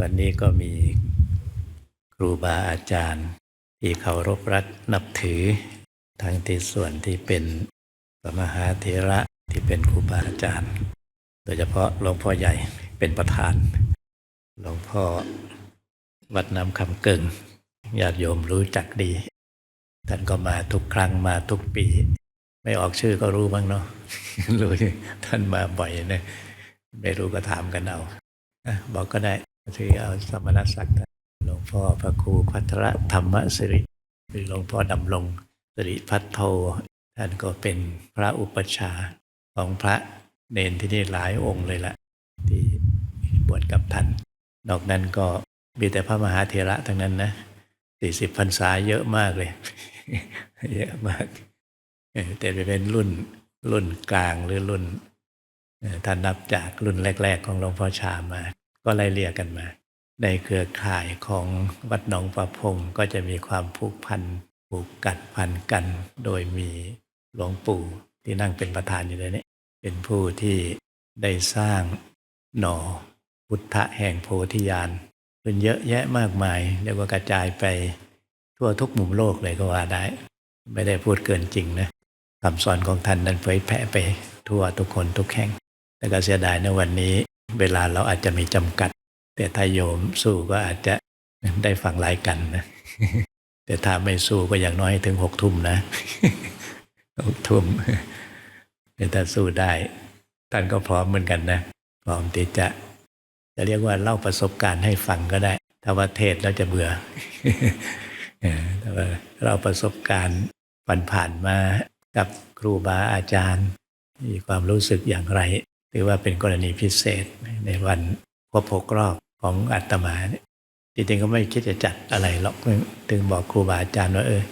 วันนี้ก็มีครูบาอาจารย์ ที่เคารพรักนับถือ ทั้งที่ส่วนที่เป็นพระมหาเถระที่เป็นครูบาอาจารย์ โดยเฉพาะหลวงพ่อใหญ่เป็นประธาน หลวงพ่อวัดน้ำคำเกิงญาติโยมรู้จักดี ท่านก็มาทุกครั้งมาทุกปี ไม่ออกชื่อก็รู้บ้างเนาะรู้ท่านมาบ่อยนะไม่รู้ก็ถามกันเอาบอกก็ได้ ถือเอาสมณศักดิ์หลวงพ่อพระครูพัทรธรรมสิริหรือหลวงพ่อดำรงสิริพัทโทท่านก็เป็นพระอุปชาของพระเนนที่นี่หลายองค์เลยละที่บวชกับท่าน นอกนั้นก็มีแต่พระมหาเถระทั้งนั้นนะสี่สิบพรรษาเยอะมากเลย เยอะมาก แต่เป็นรุ่นรุ่นกลางหรือรุ่นท่านนับจากรุ่นแรก ๆ ของหลวงพ่อชามา ก็ไล่เลี่ยกันมา ในเครือข่ายของวัดหนองประพงก็จะมีความผูกพันผูกกัดพันกัน โดยมีหลวงปู่ที่นั่งเป็นประธานอยู่เลยเนี่ยเป็นผู้ที่ได้สร้างหนอพุทธะแห่งโพธิญาณเป็นเยอะแยะมากมายเรียกว่ากระจายไปทั่วทุกมุมโลกเลยก็ว่าได้ ไม่ได้พูดเกินจริงนะคำสอนของท่านนั้นเผยแผ่ไปทั่วทุกคนทุกแห่งแต่ก็เสียดายในะวันนี้ เวลาเราอาจจะมีจำกัด แต่ถ้าโยมสู้ก็อาจจะได้ฟังหลายกันนะแต่ถ้าไม่สู้ก็อย่างน้อยถึงหกทุ่มนะหกทุ่มแต่ถ้าสู้ได้ ท่านก็พร้อมเหมือนกันนะ พร้อมที่จะ จะเรียกว่าเล่าประสบการณ์ให้ฟังก็ได้ถ้าว่าเทศแล้วจะเบื่อเออแต่ว่าเราประสบการณ์ผ่านผ่านๆมากับครูบาอาจารย์ มีความรู้สึกอย่างไร ถือว่าเป็นกรณีพิเศษในวันครบหกรอบของอาตมาเนี่ยจริงๆก็ไม่คิดจะจัดอะไรหรอกถึงบอกครูบาอาจารย์ว่าเออ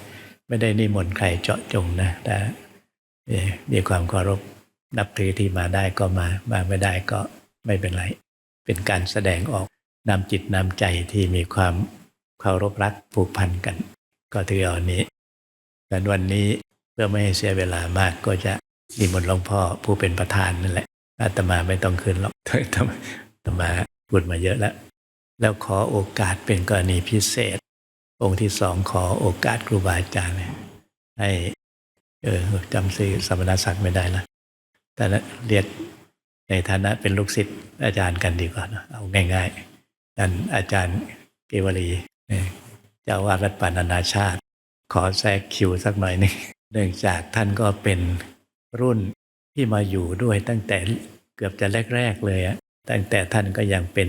ไม่ได้นิมนต์ใครเจาะจงนะแต่มีความเคารพนับถือที่มาได้ก็มามาไม่ได้ก็ไม่เป็นไร เป็นการแสดงออกนำจิตนำใจที่มีความเคารพรักผูกพันกัน ก็ถือเอาอันนี้ดังวันนี้เพื่อไม่ให้เสียเวลามากก็จะนิมนต์หลวงพ่อผู้เป็นประธานนั่นแหละ อาตมาไม่ต้องขึ้นหรอกอาตมาอาตมาพูดมาเยอะแล้ว แล้วขอโอกาสเป็นกรณีพิเศษ องค์ที่สองขอโอกาสครูบาอาจารย์ให้เออจำชื่อสมณศักดิ์ไม่ได้ละแต่ละเรียกในฐานะเป็นลูกศิษย์อาจารย์กันดีกว่านะเอาง่ายๆท่านอาจารย์เกวลีเอ่อเจ้าวาดวัดป่านานาชาติ ขอแทรกคิวสักหน่อยนึงเนื่องจากท่านก็เป็นรุ่น ที่มาอยู่ด้วยตั้งแต่เกือบจะแรก ๆ เลยอะตั้งแต่ท่านก็ยังเป็น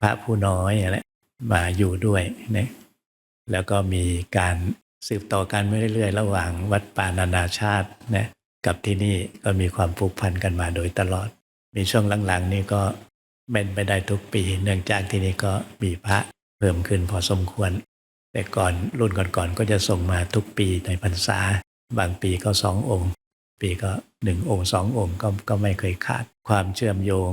พระผู้น้อยอะไรมาอยู่ด้วยนะแล้วก็มีการสืบต่อกันมาเรื่อยๆ ระหว่างวัดป่านานาชาตินะกับที่นี่ก็มีความผูกพันกันมาโดยตลอด มีช่วงหลังๆ นี่ก็เป็นไปได้ทุกปี เนื่องจากที่นี่ก็มีพระเพิ่มขึ้นพอสมควร แต่ก่อนรุ่นก่อนๆก็จะส่งมาทุกปีในพรรษา บางปีก็สององค์ ปีก็หนึ่งองค์สององค์ก็ก็ไม่เคยขาด ความเชื่อมโยง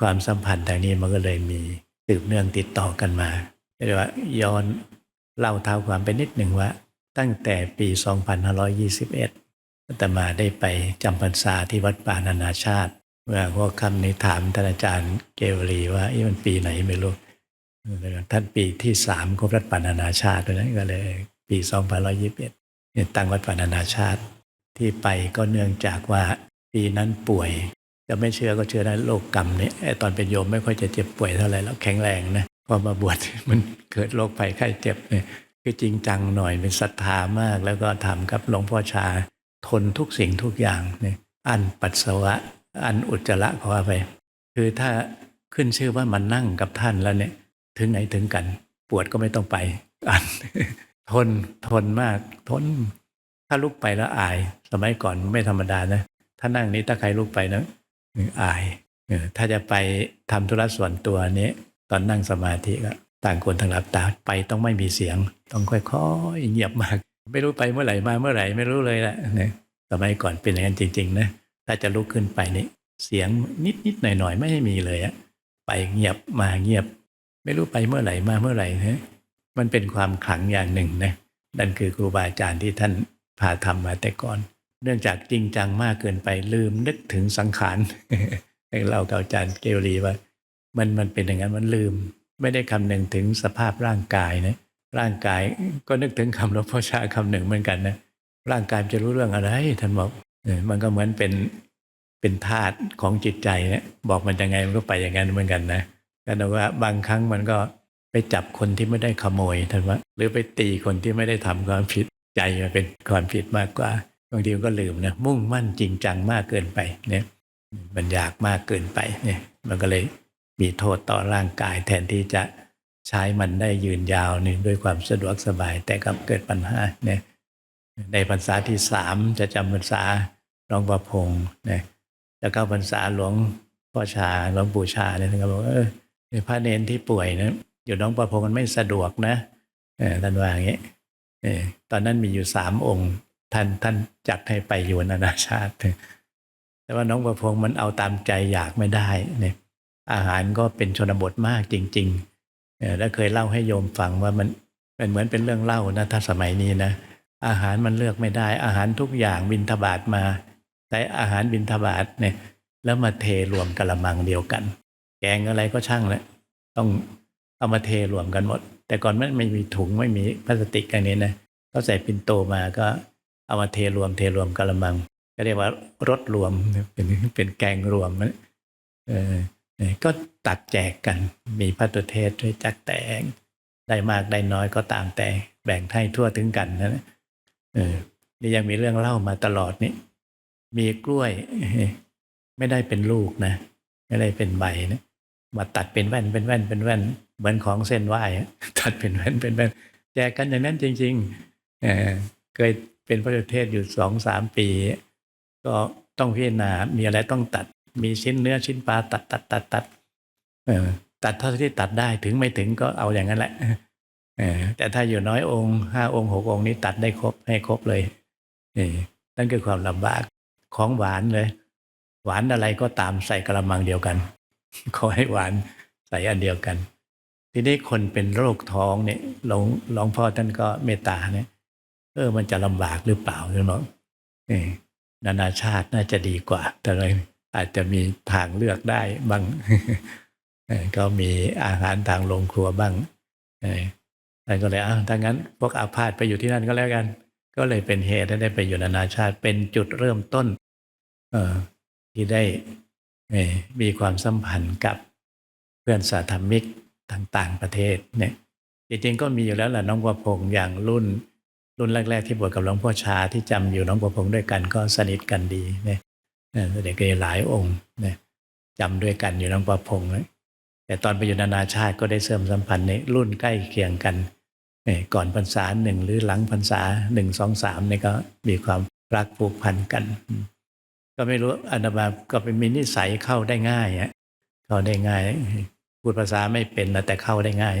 ความสัมพันธ์ทางนี้มันก็เลยมีสืบเนื่องติดต่อกันมาเรียกว่าย้อนเล่าเท้าความไปนิดหนึ่งว่า ตั้งแต่ปี 2521อาตมาได้ไปจำพรรษาที่วัดป่านานาชาติ เมื่อหัวค่ำนี้ถามท่านอาจารย์เกวลีว่าอ๊ะมันปีไหนไม่รู้ท่านปีที่สามของวัดป่านานาชาติด้วยนะก็เลยปี 2521เนี่ยตั้งวัดป่านานาชาติ ที่ไปก็เนื่องจากว่าปีนั้นป่วย จะไม่เชื่อก็เชื่อนะโรคกรรมเนี่ยไอตอนเป็นโยมไม่ค่อยจะเจ็บป่วยเท่าไหร่แล้วแข็งแรงนะพอมาบวชมันเกิดโรคภัยไข้เจ็บเนี่ยคือจริงจังหน่อยเป็นศรัทธามาก แล้วก็ทำกับหลวงพ่อชา ทนทุกสิ่งทุกอย่างเนี่ยอันปัสสาวะ อันอุจจาระขอไป คือถ้าขึ้นชื่อว่ามันนั่งกับท่านแล้วเนี่ย ถึงไหนถึงกัน ปวดก็ไม่ต้องไป อัน ทนทนมากทน ถ้าลุกไปแล้วอาย สมัยก่อนไม่ธรรมดานะ ถ้านั่งนี้ถ้าใครลุกไปนะอายเออถ้าจะไปทำธุระส่วนตัวนี้ ตอนนั่งสมาธิก็ต่างคนต่างหลับตาไปต้องไม่มีเสียง ต้องค่อยๆเงียบมาก ไม่รู้ไปเมื่อไหร่มาเมื่อไหร่ไม่รู้เลยแหละนะสมัยก่อนเป็นอย่างนั้นจริงๆนะถ้าจะลุกขึ้นไปนี่เสียงนิดๆหน่อยๆไม่ให้มีเลยอะไปเงียบมาเงียบ ไม่รู้ไปเมื่อไหร่มาเมื่อไหร่นะมันเป็นความขลังอย่างหนึ่งนะนั่นคือครูบาอาจารย์ที่ท่าน พาทำมาแต่ก่อน เนื่องจากจริงจังมากเกินไปลืมนึกถึงสังขารเรากับอาจารย์เกลีว่า มันมันเป็นอย่างนั้นมันลืม ไม่ได้คำนึงถึงสภาพร่างกายนะร่างกายก็นึกถึงคำหลวงพ่อชาคำหนึ่งเหมือนกันนะร่างกายจะรู้เรื่องอะไรท่านบอกมันก็เหมือนเป็นเป็นธาตุของจิตใจนี่ยบอกมันยังไงมันก็ไปอย่างนั้นเหมือนกันนะแต่ว่าบางครั้งมันก็ไปจับคนที่ไม่ได้ขโมยท่านว่า หรือไปตีคนที่ไม่ได้ทำความผิด ใจมันเป็นความผิดมากกว่าบางทีมันก็ลืมนะมุ่งมั่นจริงจังมากเกินไปเนี่ยมันอยากมากเกินไปเนี่ยมันก็เลยมีโทษต่อร่างกายแทนที่จะใช้มันได้ยืนยาวนี่ด้วยความสะดวกสบายแต่กลับเกิดปัญหาเนี่ยในพรรษาที่สามจะจำพรรษาหลวงประพงศ์เนี่ยแล้วก็พรรษาหลวงพ่อชาหลวงปู่ชาเนี่ยท่านก็บอกว่าเออพระเนนที่ป่วยนะอยู่หลวงประพงศ์มันไม่สะดวกนะเออท่านว่าอย่างนี้ เออตอนนั้นมีอยู่สามองค์ท่านท่านจัดให้ไปอยู่นานาชาติ แต่ว่าน้องประพงศ์มันเอาตามใจอยากไม่ได้เนี่ยอาหารก็เป็นชนบทมากจริงๆเออแล้วเคยเล่าให้โยมฟังว่ามันเป็นเหมือนเป็นเรื่องเล่านะถ้าสมัยนี้นะอาหารมันเลือกไม่ได้ อาหารทุกอย่างบินทบาทมาแต่อาหารบินทบาทเนี่ยแล้วมาเทรวมกะละมังเดียวกัน แกงอะไรก็ช่างแหละต้องเอามาเทรวมกันหมด แต่ก่อนมันไม่มีถุงไม่มีพลาสติกอย่างนี้นะเขาใส่ปินโตมาก็เอามาเทรวมเทรวมกะละมัง ก็เรียกว่ารสรวมเป็นเป็นแกงรวมเออก็ตัดแจกกันมีพระตุเทศด้วยจักแต่งได้มากได้น้อยก็ตามแต่แบ่งให้ทั่วถึงกันนะเออนี่ยังมีเรื่องเล่ามาตลอดนี่มีกล้วย ไม่ได้เป็นลูกนะ ไม่ได้เป็นใบนะมาตัดเป็นแว่นเป็นแว่นเป็นแว่น เหมือนของเส้นไหว้ตัดเป็นแว่นเป็นแว่นแจกกันอย่างนั้นจริงๆเเคยเป็นพระเทศอยู่สองสามปี ก็ต้องพิจารณา มีอะไรต้องตัด มีชิ้นเนื้อชิ้นปลาตัดตัดตัดตัดตัดเท่าที่ตัดได้ถึงไม่ถึงก็เอาอย่างนั้นแหละแต่ถ้าอยู่น้อยองค์ห้าองค์หกองค์นี้ตัดได้ครบให้ครบเลยนั่นคือความลำบากของหวานเลย หวานอะไรก็ตามใส่กระมังเดียวกัน ขอให้หวานใส่อันเดียวกัน ทีนี้คนเป็นโรคท้องเนี่ยหลวงหลวงพ่อท่านก็เมตตาเนี่ยเออมันจะลำบากหรือเปล่าหรือเปล่าเออนานาชาติน่าจะดีกว่า แต่เลยอาจจะมีทางเลือกได้บ้างก็มีอาหารทางโรงครัวบ้างท่านก็เลยอ้าวถ้างั้น พวกอาพาธไปอยู่ที่นั่นก็แล้วกัน ก็เลยเป็นเหตุให้ได้ไปอยู่นานาชาติ เป็นจุดเริ่มต้น เออที่ได้มีความสัมพันธ์กับเพื่อนสาธรรมิก ต่างๆประเทศเนี่ยจริงๆก็มีอยู่แล้วแหละน้องประพงษ์อย่างรุ่น รุ่นแรก ๆ ที่บวชกับหลวงพ่อชาที่จำอยู่น้องประพงษ์ด้วยกันก็สนิทกันดีเนี่ยเด็กหลายองค์เนี่ยจำด้วยกันอยู่น้องประพงษ์แต่ตอนไปอยู่นานาชาติก็ได้เสริมสัมพันธ์ในรุ่นใกล้เคียงกันก่อนพรรษาหนึ่งหรือหลังพรรษาหนึ่งสองสามเนี่ยก็มีความรักผูกพันกัน ก็ไม่รู้อนาบาก็เป็นมีนิสัยเข้าได้ง่ายอะเข้าได้ง่าย พูดภาษาไม่เป็นนะแต่เข้าได้ง่าย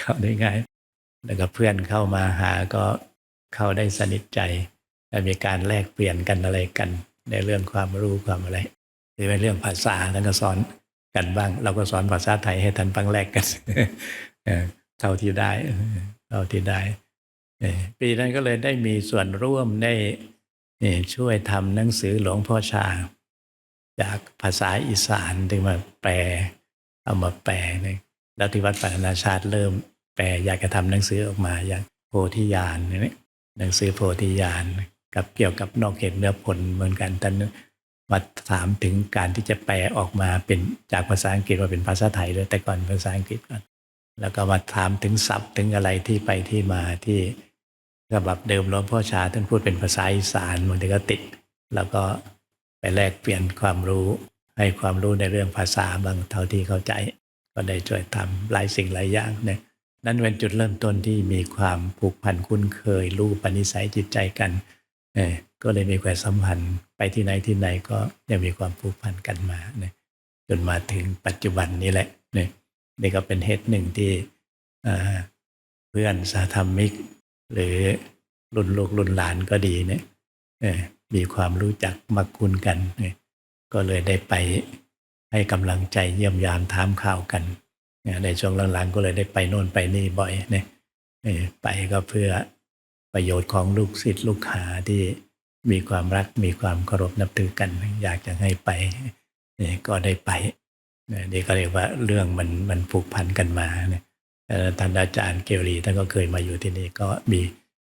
เข้าได้ง่าย แล้วก็เพื่อนเข้ามาหาก็เข้าได้สนิทใจและมีการแลกเปลี่ยนกันอะไรกัน ในเรื่องความรู้ความอะไรหรือเป็นเรื่องภาษาท่านก็สอนกันบ้าง เราก็สอนภาษาไทยให้ท่านฟังแลกกันเท่าที่ได้เท่าที่ได้ปีนั้นก็เลยได้มีส่วนร่วมได้ช่วยทำหนังสือหลวงพ่อชา จากภาษาอีสานถึงมาแปล เอามาแปลเนี่ยแล้วที่วัดปัตนาชาติเริ่มแปลอยากจะทำหนังสือออกมาอย่างโพธิญาณนี่หนังสือโพธิญาณกับเกี่ยวกับนอกเหตุเนื้อผลเหมือนกันท่านมาถามถึงการที่จะแปลออกมาเป็นจากภาษาอังกฤษมาเป็นภาษาไทยเลยแต่ก่อนภาษาอังกฤษก่อนแล้วก็มาถามถึงศัพท์ถึงอะไรที่ไปที่มาที่ฉบับเดิมหลวงพ่อชาท่านพูดเป็นภาษาอีสานบางทีก็ติด แล้วก็ไปแลกเปลี่ยนความรู้ ให้ความรู้ในเรื่องภาษาบางเท่าที่เข้าใจ ก็ได้ช่วยทำหลายสิ่งหลายอย่างเนี่ยนั่นเป็นจุดเริ่มต้นที่มีความผูกพันคุ้นเคย รู้ปณิสัยจิตใจกันเก็เลยมีความสัมพันธ์ไปที่ไหนที่ไหนก็ยังมีความผูกพันกันมาเนี่ยจนมาถึงปัจจุบันนี้แหละเนี่ยนี่ก็เป็นเหตุหนึ่งที่เพื่อนสาธรรมิก หรือรุ่นลูกรุ่นหลานก็ดีเนี่ยมีความรู้จักมักคุ้นกันเนี่ย ก็เลยได้ไปให้กำลังใจเยี่ยมยามถามข่าวกันในช่วงหลังๆ ก็เลยได้ไปโน่นไปนี่บ่อยเนี่ยไปก็เพื่อประโยชน์ของลูกศิษย์ลูกหาที่มีความรักมีความเคารพนับถือกัน อยากจะให้ไปก็ได้ไปนี่ก็เรียกว่าเรื่องมันมันผูกพันกันมาเนี่ยท่านอาจารย์เกลีท่านก็เคยมาอยู่ที่นี่ก็มี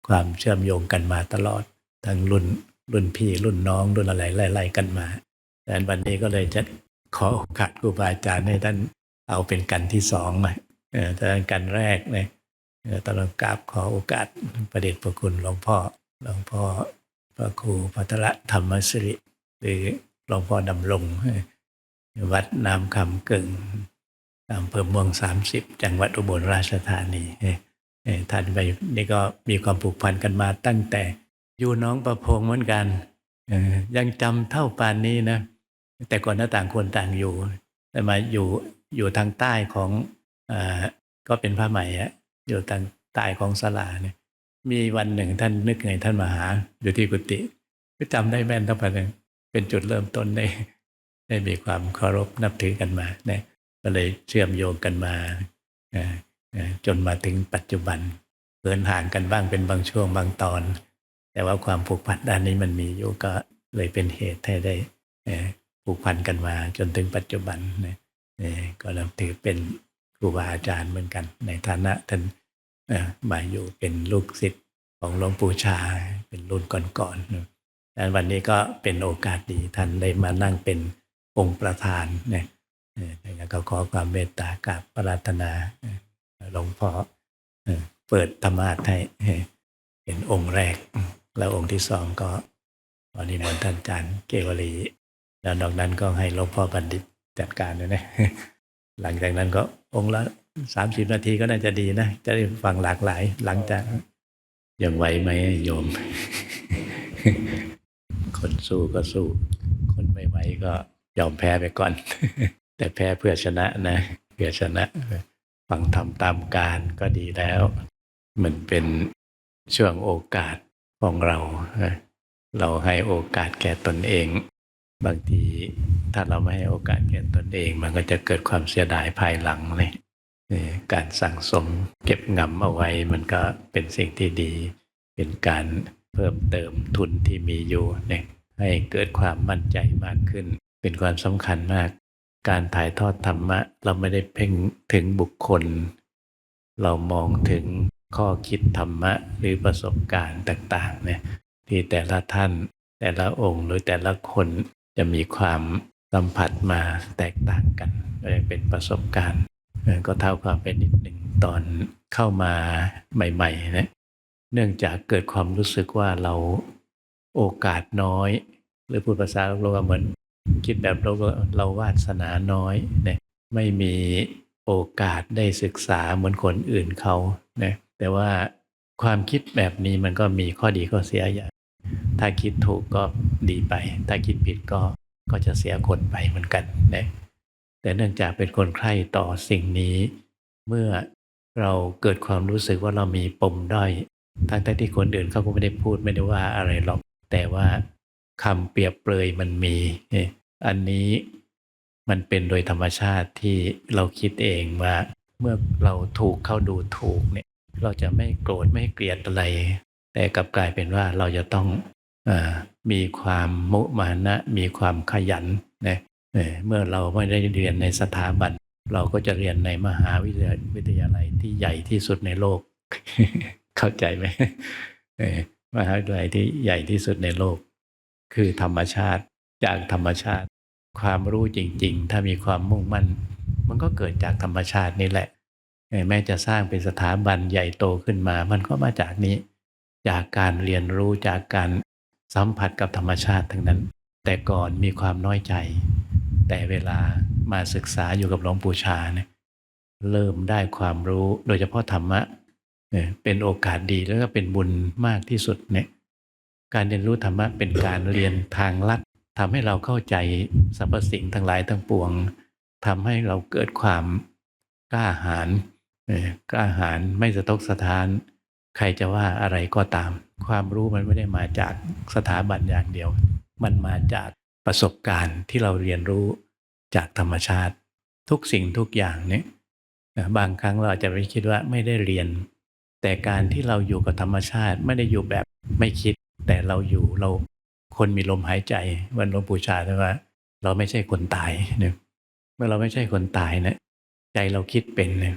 ความเชื่อมโยงกันมาตลอด ทั้งรุ่นรุ่นพี่รุ่นน้องรุ่นอะไรไล่ๆกันมา ดังนั้นวันนี้ก็เลยจะขอโอกาสครูบาอาจารย์ให้ท่านเอาเป็นกันที่สองมาเออแต่กันแรกเนี่ยเอ่อตอนกราบขอโอกาสประเดชพระคุณหลวงพ่อหลวงพ่อพระครูพัทรธรรมสิริหรือหลวงพ่อดำรงวัดน้ำคำกึ่งอำเภอเมืองสามสิบจังหวัดอุบลราชธานีเอ่ท่านไปนี่ก็มีความผูกพันกันมาตั้งแต่อยู่น้องประพงเหมือนกันเอ่อยังจำเท่าปานนี้นะ แต่ก่อนหน้าต่างคนต่างอยู่ แต่มาอยู่อยู่ทางใต้ของอก็เป็นผ้าไหมอะอยู่ทางใต้ของสลาเนี่ย มีวันหนึ่งท่านนึกไงท่านมาหา อยู่ที่กุฏิก็จำได้แม่นทั้งปานนึงเป็นจุดเริ่มต้นได้ได้มีความเคารพนับถือกันมาเนี่ยก็เลยเชื่อมโยงกันมาจนมาถึงปัจจุบันเกินห่างกันบ้างเป็นบางช่วงบางตอน แต่ว่าความผูกพันด้านนี้มันมีอยู่ก็เลยเป็นเหตุให้ได้ ผูกพันกันมาจนถึงปัจจุบันเนี่ยก็นับถือเป็นครูบาอาจารย์เหมือนกัน ในฐานะท่านมาอยู่เป็นลูกศิษย์ของหลวงปู่ชา เป็นรุ่นก่อนๆนะดังวันนี้ก็เป็นโอกาสดีท่านได้มานั่งเป็นองค์ประธานเนี่ยเอ่อดังนั้นก็ขอความเมตตากราบปรารถนาหลวงพ่อเปิดธรรมาสน์ให้เป็นองค์แรก แล้วองค์ที่สองก็วันนี้มนท่านอาจารย์เกวลี แล้วนอกนั้นก็ให้หลวงพ่อบัณฑิตจัดการด้วยนะหลังจากนั้นก็องค์ละสามสิบนาทีก็น่าจะดีนะจะได้ฟังหลากหลาย หลังจากยังไหวไหมโยม คนสู้ก็สู้ คนไม่ไหวก็ยอมแพ้ไปก่อน แต่แพ้เพื่อชนะนะเพื่อชนะฟังทำตามการก็ดีแล้ว มันเป็นช่วงโอกาสของเรา เราให้โอกาสแก่ตนเอง บางทีถ้าเราไม่ให้โอกาสแก่ตนเอง มันก็จะเกิดความเสียดายภายหลังเลยการสั่งสมเก็บงำเอาไว้มันก็เป็นสิ่งที่ดี เป็นการเพิ่มเติมทุนที่มีอยู่เนี่ยให้เกิดความมั่นใจมากขึ้น เป็นความสำคัญมาก การถ่ายทอดธรรมะ เราไม่ได้เพ่งถึงบุคคล เรามองถึงข้อคิดธรรมะหรือประสบการณ์ต่างๆเนี่ยที่แต่ละท่านแต่ละองค์หรือแต่ละคน จะมีความสัมผัสมาแตกต่างกันเป็นประสบการณ์ ก็เท่าความเป็นนิดหนึ่งตอนเข้ามาใหม่ๆนะเนื่องจากเกิดความรู้สึกว่าเราโอกาสน้อย หรือพูดภาษาโลกเหมือน คิดแบบเราเราวาสนาน้อยเนี่ยไม่มีโอกาสได้ศึกษาเหมือนคนอื่นเขาเนี่ยแต่ว่าความคิดแบบนี้มันก็มีข้อดีข้อเสียอย่าง ถ้าคิดถูกก็ดีไป ถ้าคิดผิดก็ก็จะเสียคนไปเหมือนกันนะแต่เนื่องจากเป็นคนใคร่ต่อสิ่งนี้ เมื่อเราเกิดความรู้สึกว่าเรามีปมด้อยทั้งที่คนอื่นเขาก็ไม่ได้พูดไม่ได้ว่าอะไรหรอก แต่ว่าคำเปรียบเปรยมันมี อันนี้มันเป็นโดยธรรมชาติที่เราคิดเองว่า เมื่อเราถูกเข้าดูถูกเนี่ย เราจะไม่โกรธไม่เกลียดอะไร แต่กลับกลายเป็นว่าเราจะต้องอมีความมุมานะมีความขยันนะเอ่อเมื่อเราไม่ได้เรียนในสถาบัน เราก็จะเรียนในมหาวิทยายาลัยที่ใหญ่ที่สุดในโลก เข้าใจไหมมหาวิทยาลัยที่ใหญ่ที่สุดในโลก คือธรรมชาติจากธรรมชาติ ความรู้จริง ๆ ถ้ามีความมุ่งมั่น มันก็เกิดจากธรรมชาตินี่แหละแม้จะสร้างเป็นสถาบันใหญ่โตขึ้นมา มันก็มาจากนี้ จากการเรียนรู้จากการสัมผัสกับธรรมชาติทั้งนั้น แต่ก่อนมีความน้อยใจ แต่เวลามาศึกษาอยู่กับหลวงปู่ชาเนี่ยเริ่มได้ความรู้โดยเฉพาะธรรมะเป็นโอกาสดีแล้วก็เป็นบุญมากที่สุดเนี่ยการเรียนรู้ธรรมะเป็นการเรียนทางลัดทำให้เราเข้าใจสรรพสิ่งทั้งหลายทั้งปวงทำให้เราเกิดความกล้าหาญกล้าหาญไม่สะทกสะท้าน ใครจะว่าอะไรก็ตาม ความรู้มันไม่ได้มาจากสถาบันอย่างเดียว มันมาจากประสบการณ์ที่เราเรียนรู้จากธรรมชาติ ทุกสิ่งทุกอย่างเนี่ยบางครั้งเราอาจจะไปคิดว่าไม่ได้เรียน แต่การที่เราอยู่กับธรรมชาติไม่ได้อยู่แบบไม่คิด แต่เราอยู่เราคนมีลมหายใจวันหลวงปู่ชาท่ว่า เราไม่ใช่คนตายเนี่ยเมื่อเราไม่ใช่คนตายเนี่ยใจเราคิดเป็นเนี่ย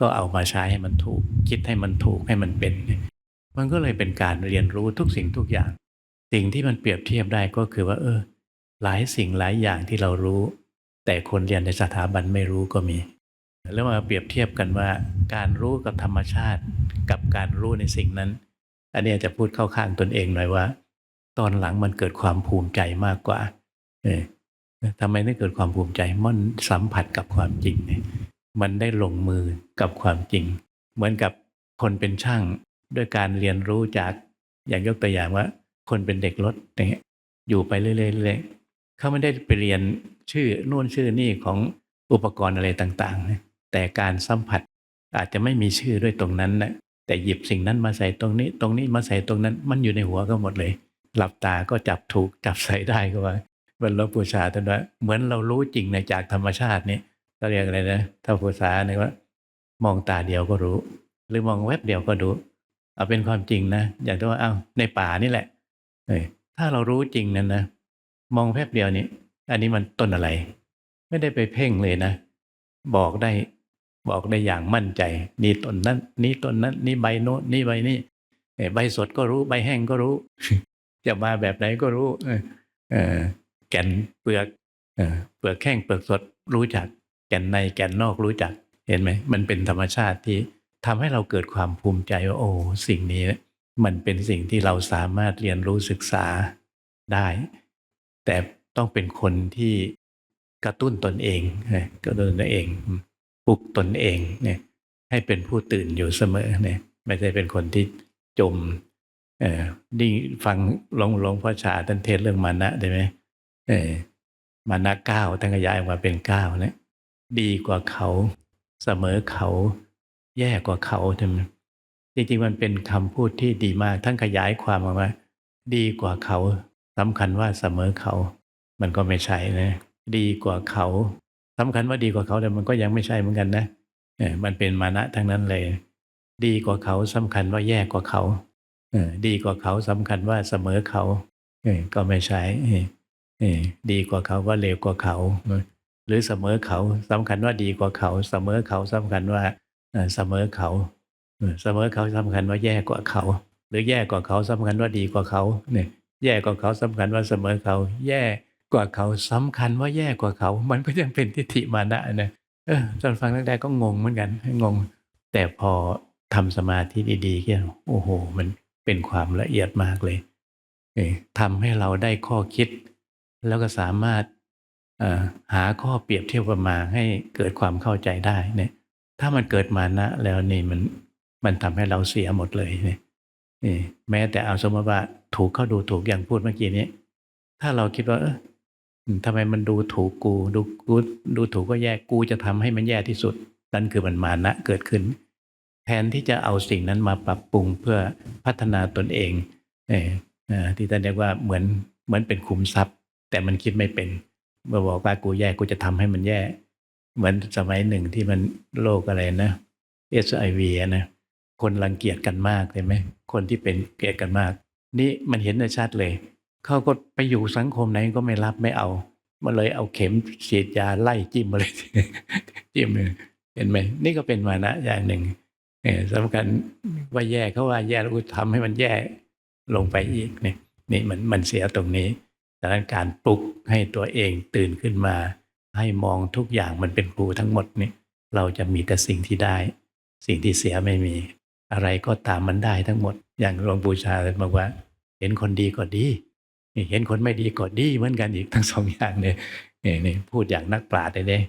ก็เอามาใช้ให้มันถูก คิดให้มันถูกให้มันเป็น มันก็เลยเป็นการเรียนรู้ทุกสิ่งทุกอย่าง สิ่งที่มันเปรียบเทียบได้ก็คือว่า เออ หลายสิ่งหลายอย่างที่เรารู้ แต่คนเรียนในสถาบันไม่รู้ก็มี แล้วมาเปรียบเทียบกันว่า การรู้กับธรรมชาติ กับการรู้ในสิ่งนั้น อันนี้จะพูดเข้าข้างตนเองหน่อยว่า ตอนหลังมันเกิดความภูมิใจมากกว่า เออทำไมได้เกิดความภูมิใจมันสัมผัสกับความจริงเนี่ย มันได้ลงมือกับความจริง เหมือนกับคนเป็นช่างด้วยการเรียนรู้จากอย่างยกตัวอย่างว่า คนเป็นเด็กรถอย่างเงี้ยอยู่ไปเรื่อยๆเขาไม่ได้ไปเรียนชื่อนู่นชื่อนี่ของอุปกรณ์อะไรต่างๆ แต่การสัมผัสอาจจะไม่มีชื่อด้วยตรงนั้นนะแต่หยิบสิ่งนั้นมาใส่ตรงนี้ ตรงนี้มาใส่ตรงนั้น มันอยู่ในหัวก็หมดเลย หลับตาก็จับถูกจับใส่ได้ก็ว่าบรรลบปูชาท่านว่าเหมือนเรารู้จริงในจากธรรมชาตินี่ เขาเรียกอะไรนะถ้าภาษาเนี่ยว่ามองตาเดียวก็รู้ หรือมองแวบเดียวก็รู้ เอาเป็นความจริงนะ อย่างที่ว่าอ้าวในป่านี่แหละเอยถ้าเรารู้จริงนั้นนะมองแวบเดียวนี่อันนี้มันต้นอะไร ไม่ได้ไปเพ่งเลยนะ บอกได้บอกได้อย่างมั่นใจ นี่ต้นนั้น นี่ต้นนั้น นี่ใบโน้นนี่ใบนี่ใบสดก็รู้ใบแห้งก็รู้ จะมาแบบไหนก็รู้ เออแก่นเปลือกเปลือกแข้งเปลือกสดรู้จัก ก่นในแก่นนอกรู้จักเห็นไหมมันเป็นธรรมชาติที่ทำให้เราเกิดความภูมิใจว่าโอ้สิ่งนี้มันเป็นสิ่งที่เราสามารถเรียนรู้ศึกษาได้ แต่ต้องเป็นคนที่กระตุ้นตนเองกระตุ้นตนเองปลุกตนเองเนี่ยให้เป็นผู้ตื่นอยู่เสมอเนี่ยไม่ใช่เป็นคนที่จมเออนี่ฟังหลวงหลวงพ่อชาท่านเทศเรื่องมานะได้ไหมเออมานะเก้าท่านขยายออกมาเป็นเก้าเนี่ย ดีกว่าเขา เสมอเขา แย่กว่าเขาใช่ไหมจริงๆมันเป็นคำพูดที่ดีมากท่านขยายความออกมาดีกว่าเขาสำคัญว่าเสมอเขา มันก็ไม่ใช่นะ ดีกว่าเขาสำคัญว่าดีกว่าเขาแต่มันก็ยังไม่ใช่เหมือนกันนะเออมันเป็นมานะทั้งนั้นเลย ดีกว่าเขาสำคัญว่าแย่กว่าเขาดีกว่าเขาสำคัญว่าเสมอเขาก็ไม่ใช่เออดีกว่าเขาว่าเลวกว่าเขา หรือเสมอเขาสำคัญว่าดีกว่าเขา เสมอเขาสำคัญว่าเสมอเขาเสมอเขาสำคัญว่าแย่กว่าเขา หรือแย่กว่าเขาสำคัญว่าดีกว่าเขาเนี่ยแย่กว่าเขาสำคัญว่าเสมอเขา แย่กว่าเขาสำคัญว่าแย่กว่าเขา มันก็ยังเป็นทิฏฐิมานะนะเออตอนฟังแรกๆก็งงเหมือนกันงง แต่พอทำสมาธิดีๆก็โอ้โห มันเป็นความละเอียดมากเลยเอ่อทำให้เราได้ข้อคิด แล้วก็สามารถ หาข้อเปรียบเทียบกันมาให้เกิดความเข้าใจได้เนี่ย ถ้ามันเกิดมานะ แล้วนี่มันมันทำให้เราเสียหมดเลยเนี่ยแม้แต่เอาสมมติว่าถูกเข้าดูถูกอย่างพูดเมื่อกี้นี้ ถ้าเราคิดว่า เออทำไมมันดูถูกกู ดูกูดูถูกก็แย่กูจะทำให้มันแย่ที่สุด นั่นคือมันมานะเกิดขึ้น แทนที่จะเอาสิ่งนั้นมาปรับปรุงเพื่อพัฒนาตนเอง เออเอ่อที่ท่านเรียกว่าเหมือนเหมือนเป็นคุมทรัพย์ แต่มันคิดไม่เป็น มื่อบอกว่ากูแย่กูจะทำให้มันแย่ เหมือนสมัยหนึ่งที่มันโรคอะไรนะเอสไอวีนะคนรังเกียจกันมากเลยไหมคนที่เป็นเกลียดกันมาก นี่มันเห็นได้ชัดเลย เขาก็ไปอยู่สังคมไหนก็ไม่รับไม่เอามันเลยเอาเข็มฉีดยาไล่จิ้มมาเลยจิ้มเลยเห็นไหมนี่ก็เป็นมานะอย่างหนึ่งสำคัญว่าแย่เขาว่าแย่แล้วกูทำให้มันแย่ลงไปอีกเนี่ยนี่มันมันเสียตรงนี้ ดังนั้นการปลุกให้ตัวเองตื่นขึ้นมา ให้มองทุกอย่างมันเป็นครูทั้งหมดนี่เราจะมีแต่สิ่งที่ได้ สิ่งที่เสียไม่มี อะไรก็ตามมันได้ทั้งหมด อย่างหลวงปู่ชาบอกว่า เห็นคนดีก็ดีเห็นคนไม่ดีก็ดีเหมือนกันอีกทั้งสองอย่างเนี่ยนี่พูดอย่างนักปราชญ์เลยเนี่ย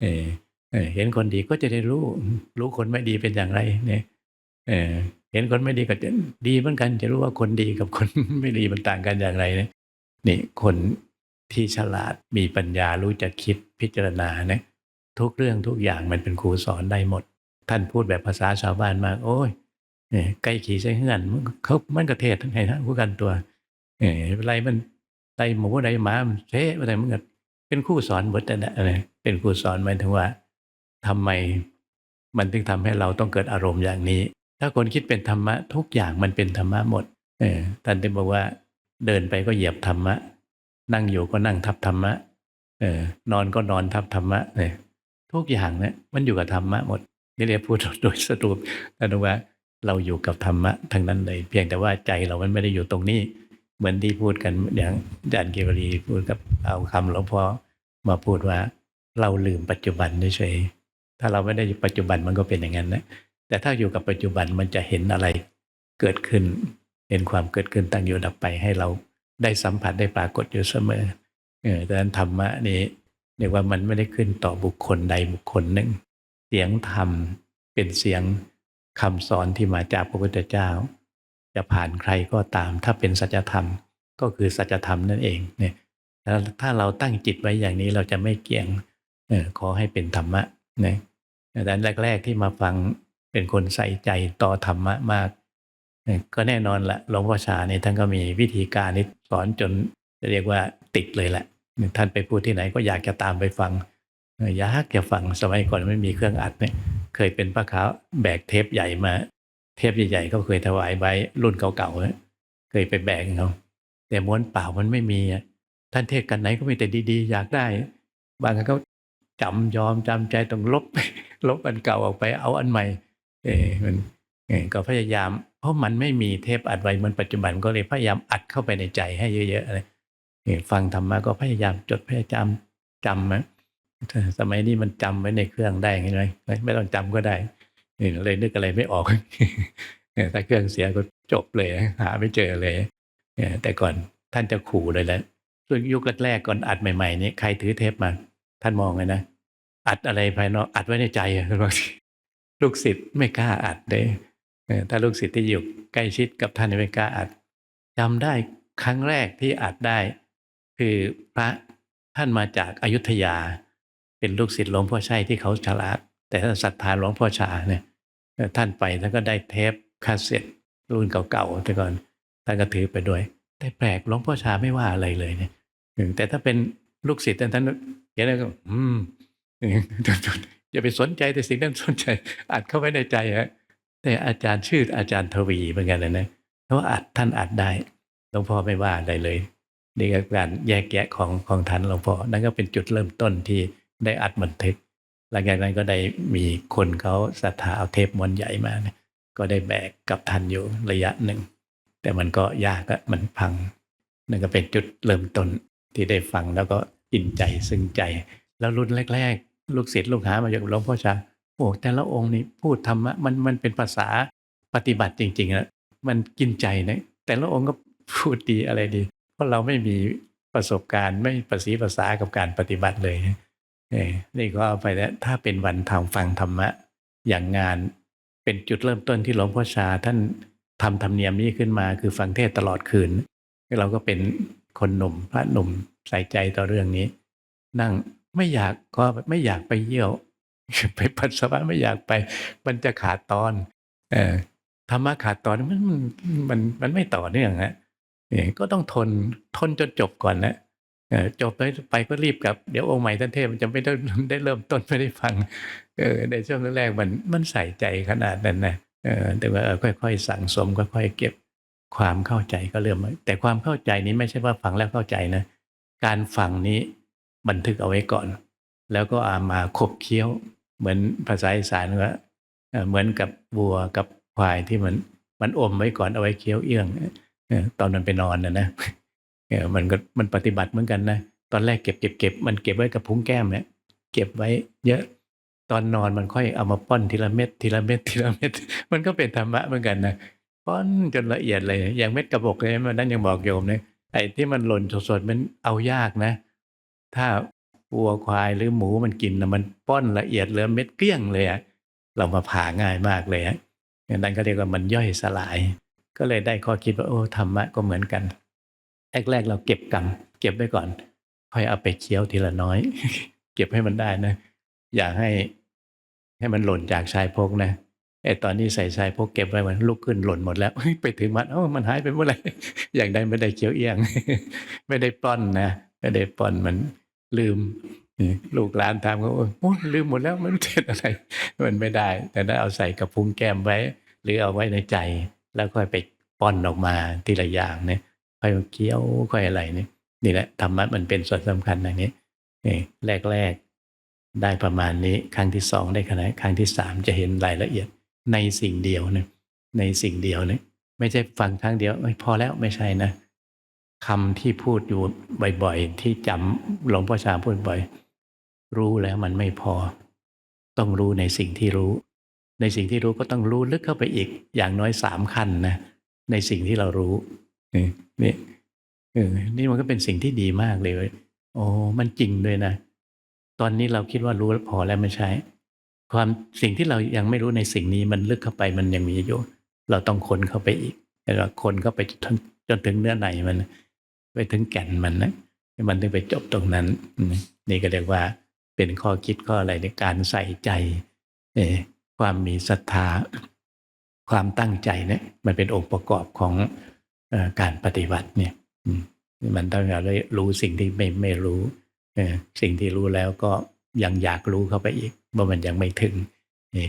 เออเห็นคนดีก็จะได้รู้ รู้คนไม่ดีเป็นอย่างไรเนี่ยเออเห็นคนไม่ดีก็จะดีเหมือนกัน จะรู้ว่าคนดีกับคนไม่ดีมันต่างกันอย่างไรเนี่ย นี่คนที่ฉลาดมีปัญญารู้จักคิดพิจารณาเนี่ยทุกเรื่องทุกอย่างมันเป็นครูสอนได้หมด ท่านพูดแบบภาษาชาวบ้านมาก โอ้ยเนี่ยใกล้ขี่ใช้เงื่อนเขามันกระเทศทั้งไงนะผู้กันตัวเอะไรมันไตหมูไตหมามันเท่อะไรมันก็เป็นคู่สอนหมดแต่นนอะเป็นคู่สอนหมายถึงว่าทำไมมันถึงทำให้เราต้องเกิดอารมณ์อย่างนี้ ถ้าคนคิดเป็นธรรมะทุกอย่างมันเป็นธรรมะหมดเออท่านถึงบอกว่า เดินไปก็เหยียบธรรมะ นั่งอยู่ก็นั่งทับธรรมะ เออนอนก็นอนทับธรรมะเนี่ยทุกอย่างเนี่ยมันอยู่กับธรรมะหมดนี่เรียกพูดโดยสรุปนะว่าเราอยู่กับธรรมะทั้งนั้นเลย เพียงแต่ว่าใจเรามันไม่ได้อยู่ตรงนี้ เหมือนที่พูดกันอย่างอาจารย์เกวรีพูดกับเอาคำหลวงพ่อมาพูดว่า เราลืมปัจจุบันเฉยถ้าเราไม่ได้อยู่ปัจจุบันมันก็เป็นอย่างนั้นนะแต่ถ้าอยู่กับปัจจุบันมันจะเห็นอะไรเกิดขึ้น เห็นความเกิดขึ้นตั้งอยู่ดับไปให้เราได้สัมผัสได้ปรากฏอยู่เสมอเออดังนั้นธรรมะนี่เรียกว่ามันไม่ได้ขึ้นต่อบุคคลใดบุคคลหนึ่ง เสียงธรรมเป็นเสียงคำสอนที่มาจากพระพุทธเจ้า จะผ่านใครก็ตาม ถ้าเป็นสัจธรรมก็คือสัจธรรมนั่นเองเนี่ยแล้วถ้าเราตั้งจิตไว้อย่างนี้เราจะไม่เกี่ยงเออขอให้เป็นธรรมะนะดังนั้นแรก ๆที่มาฟังเป็นคนใส่ใจต่อธรรมะมาก ก็แน่นอนละหลวงพ่อชาเนี่ยท่านก็มีวิธีการนี้สอนจนจะเรียกว่าติดเลยแหละ ท่านไปพูดที่ไหนก็อยากจะตามไปฟังอยากจะฟังสมัยก่อนไม่มีเครื่องอัดเนี่ยเคยเป็นพระขาวแบกเทปใหญ่มา เทปใหญ่ๆก็เคยถวายไว้รุ่นเก่าๆเคยไปแบกเขาแต่ม้วนเปล่ามันไม่มีอะท่านเทศกันไหนก็มีแต่ดีๆ อยากได้ บางครั้งก็จำยอมจำใจต้องลบลบอันเก่าออกไปเอาอันใหม่ เออมันก็พยายาม เพราะมันไม่มีเทปอัดไว้เหมือนปัจจุบันก็เลยพยายามอัดเข้าไปในใจให้เยอะๆเลยฟังธรรมะก็พยายามจดพยายามจำนะสมัยนี้มันจำไว้ในเครื่องได้ใช่ไหมไม่ต้องจำก็ได้นี่เลยนึกอะไรไม่ออกเนี่ยถ้าเครื่องเสียก็จบเลย หาไม่เจอเลยแต่ก่อนท่านจะขู่เลยแหละส่วนยุคแรกๆก่อนอัดใหม่ๆนี้ใครถือเทปมา ท่านมองไงนะอัดอะไรภายนอกอัดไว้ในใจอบางทีลูกศิษย์ไม่กล้าอัดเลย ถ้าลูกศิษย์ที่อยู่ใกล้ชิดกับท่านไม่กล้าอัดจำได้ครั้งแรกที่อัดได้ คือพระท่านมาจากอายุทยา เป็นลูกศิษย์หลวงพ่อชัยที่เขาฉลาด แต่ท่านศรัทธาหลวงพ่อชาเนี่ยท่านไปท่านก็ได้เทปคาสเซ็ตรุ่นเก่าๆแต่ก่อนท่านก็ถือไปด้วย แต่แปลกหลวงพ่อชาไม่ว่าอะไรเลยเนี่ยแต่ถ้าเป็นลูกศิษย์ท่านท่านเห็นแล้วก็อืมอืมอย่าไปสนใจแต่สิ่งนั้นสนใจอัดเข้าไว้ในใจฮะ แต่อาจารย์ชื่ออาจารย์ทวีเหมือนกันเลยนะเพราะว่าอัดท่านอัดได้หลวงพ่อไม่ว่าอะไรเลยนี่ก็การแยกแยะของของท่านหลวงพ่อนั่นก็เป็นจุดเริ่มต้นที่ได้อัดบันทึก หลังจากนั้นก็ได้มีคนเขาศรัทธาเอาเทปม้วนใหญ่มาเนี่ยก็ได้แบกกับท่านอยู่ระยะหนึ่ง แต่มันก็ยากอะมันพังนั่นก็เป็นจุดเริ่มต้นที่ได้ฟังแล้วก็อินใจซึ้งใจ แล้วรุ่นแรก ๆ ลูกศิษย์ลูกหามาจากหลวงพ่อชาโอ้แต่ละองค์นี่พูดธรรมะมันมันเป็นภาษาปฏิบัติจริงๆนะมันกินใจนะแต่ละองค์ก็พูดดีอะไรดี เพราะเราไม่มีประสบการณ์ไม่ประสีภาษากับการปฏิบัติเลยเนี่ก็เอาไปแล้วถ้าเป็นวันทำฟังธรรมะ อย่างงานเป็นจุดเริ่มต้นที่หลวงพ่อชา ท่านทำธรรมเนียมนี้ขึ้นมาคือฟังเทศตลอดคืน เราก็เป็นคนหนุ่มพระหนุ่มใส่ใจต่อเรื่องนี้ นั่งไม่อยากก็ไม่อยากไปเยี่ยว ไปปัสสาวะไม่อยากไป มันจะขาดตอน เออธรรมะขาดตอนมันมันมันไม่ต่อเนื่องฮะเออก็ต้องทนทนจนจบก่อนนะจบแล้วไปก็รีบกลับ เดี๋ยวองค์ใหม่ท่านเทพมันจะไม่ได้ได้เริ่มต้นไม่ได้ฟังเออในช่วงแรกๆมันมันใส่ใจขนาดนั้นนะเออแต่ว่าค่อยๆสั่งสมค่อยๆเก็บความเข้าใจก็เริ่มมาแต่ความเข้าใจนี้ไม่ใช่ว่าฟังแล้วเข้าใจนะ การฟังนี้บันทึกเอาไว้ก่อน แล้วก็อามาขบเคี้ยว เหมือนภาษาอีสานว่าเหมือนกับวัวกับควายที่มันมันอมไว้ก่อนเอาไว้เคี้ยวเอื้องตอนมันไปนอนนะนะมันก็มันปฏิบัติเหมือนกันนะตอนแรกเก็บเก็บเก็บมันเก็บไว้กับพุ้งแก้มเนี่ยเก็บไว้ เยอะตอนนอนมันค่อยเอามาป้อนทีละเม็ดทีละเม็ดทีละเม็ดมันก็เป็นธรรมะเหมือนกันนะป้อนจนละเอียดเลย อย่างเม็ดกระบอกเลยมันนั้นยังบอกโยมเนี่ยไอ้ที่มันหล่นสดๆมันเอายากนะ ถ้า วัวควายหรือหมูมันกินนะมันป้อนละเอียดเหลือเม็ดเกลี้ยงเลยอะเรามาผ่าง่ายมากเลยฮะอย่างนั้นก็เรียกว่ามันย่อยสลาย ก็เลยได้ข้อคิดว่าโอ้ธรรมะก็เหมือนกันแรกๆเราเก็บกรรมเก็บไว้ก่อน ค่อยเอาไปเคี้ยวทีละน้อย เก็บให้มันได้นะ อย่าให้ให้มันหล่นจากชายพกนะไอ้ตอนนี้ใส่ชายพกเก็บไว้มันลุกขึ้นหล่นหมดแล้วไปถึงมันเอ้ามันหายไปเมื่อไหร่อย่างใดไม่ได้เคี้ยวเอียง ไม่ได้ป้อนนะไม่ได้ป้อนมัน ลืมลูกหลานถามเขาโอ้ลืมหมดแล้วไม่รู้เจ็ดอะไร มันไม่ได้ แต่ถ้าเอาใส่กระพุ้งแก้มไว้ หรือเอาไว้ในใจ แล้วค่อยไปป้อนออกมาทีละอย่างเนี่ยค่อยเคี้ยวค่อยอะไรเนี่ยนี่แหละธรรมะมันเป็นส่วนสำคัญอย่างนี้แรกแรกได้ประมาณนี้ครั้งที่สองได้ขนาดครั้งที่สามจะเห็นรายละเอียดในสิ่งเดียวเนะในสิ่งเดียวเนะไม่ใช่ฟังครั้งเดียวพอแล้วไม่ใช่นะ คำที่พูดอยู่บ่อยๆ ที่จำหลวงพ่อชาพูดบ่อย รู้แล้วมันไม่พอ ต้องรู้ในสิ่งที่รู้ ในสิ่งที่รู้ก็ต้องรู้ลึกเข้าไปอีก อย่างน้อยสามขั้นนะในสิ่งที่เรารู้นี่นี่นี่มันก็เป็นสิ่งที่ดีมากเลยโอ้มันจริงด้วยนะ ตอนนี้เราคิดว่ารู้พอแล้วไม่ใช่ ความสิ่งที่เรายังไม่รู้ในสิ่งนี้มันลึกเข้าไปมันยังมีอยู่ เราต้องค้นเข้าไปอีกแล้วค้นเข้าไปจนจนถึงเนื้อในมัน ไปถึงแก่นมันนะมันถึงไปจบตรงนั้น นี่ก็เรียกว่าเป็นข้อคิดข้ออะไรในการใส่ใจความมีศรัทธา ความตั้งใจเนี่ยมันเป็นองค์ประกอบของอการปฏิบัติเนี่ยมันต้องเราได้รู้สิ่งที่ไม่ไม่รู้สิ่งที่รู้แล้วก็ยังอยากรู้เข้าไปอีกว่ามันยังไม่ถึง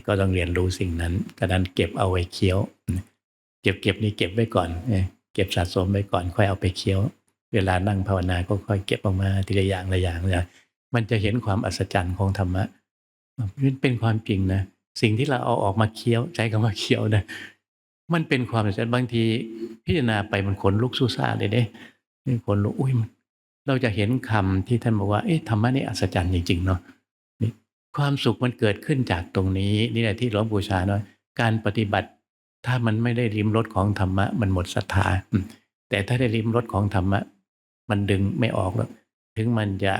ก็ต้องเรียนรู้สิ่งนั้นกระนั้นเก็บเอาไว้เคี้ยว เก็บเก็บนี่เก็บไว้ก่อนเก็บสะสมไว้ก่อนค่อยเอาไปเคี้ยว เวลานั่งภาวนาก็ค่อยเก็บออกมาทีละอย่างละอย่างละมันจะเห็นความอัศจรรย์ของธรรมะมันเป็นความจริงนะสิ่งที่เราเอาออกมาเคี้ยวใช้คำว่าเคี้ยวนะมันเป็นความอัศจรรย์บางที พิจารณาไปมันขนลุกสู้ซ่าเลยเด้นี่ขนลุกอุ้ยมันเราจะเห็นคำที่ท่านบอกว่าเอ๊ะธรรมะนี่อัศจรรย์จริงๆเนาะนี่ความสุขมันเกิดขึ้นจากตรงนี้ นี่แหละที่หลวงปู่ชาเนาะการปฏิบัติ ถ้ามันไม่ได้ริมรสของธรรมะ มันหมดศรัทธาแต่ถ้าได้ริมรสของธรรมะ มันดึงไม่ออกแล้วถึงมันจะ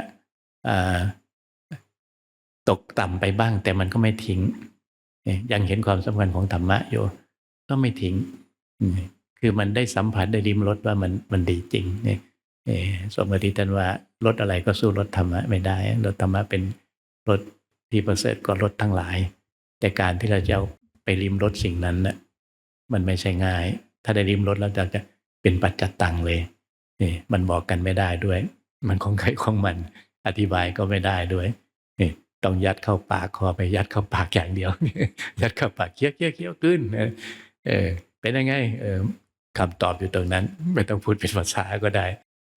ตกต่ำไปบ้าง แต่มันก็ไม่ทิ้งยังเห็นความสำคัญของธรรมะอยู่ก็ไม่ทิ้งคือมันได้สัมผัสได้ริมรสว่ามันมันดีจริงเนี่ยสมมติท่านว่ารสอะไรก็สู้รสธรรมะไม่ได้รสธรรมะเป็นรสที่ประเสริฐกว่ารสทั้งหลาย แต่การที่เราจะไปริมรสสิ่งนั้นน่ะมันไม่ใช่ง่าย ถ้าได้ริมรสแล้วจะจะเป็นปัจจตังเลย นี่มันบอกกันไม่ได้ด้วย มันของใครของมัน อธิบายก็ไม่ได้ด้วยนี่ต้องยัดเข้าปากคอไปยัดเข้าปากอย่างเดียว ยัดเข้าปากเคี้ยวเคี้ยวเคี้ยวขึ้นเออเป็นยังไงเออคำตอบอยู่ตรงนั้น ไม่ต้องพูดเป็นภาษาก็ได้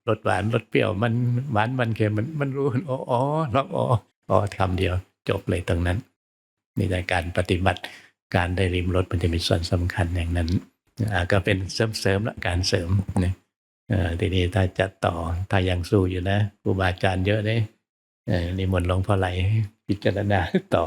รสหวานรสเปรี้ยวมันหวานมันเค็มมันมันรู้อ๋ออ๋อร้องอ๋ออ๋อคำเดียว จบเลยตรงนั้นนี่ในการปฏิบัติการได้ริมรถมันจะมีส่วนสำคัญอย่างนั้นอ่าก็เป็นเสริมๆละการเสริมนี่ ทีนี้ถ้าจะต่อถ้ายังสู้อยู่นะครูบาอาจารย์เยอะเลยเอ่อนิมนต์หลวงพ่อไหลพิจารณาต่อ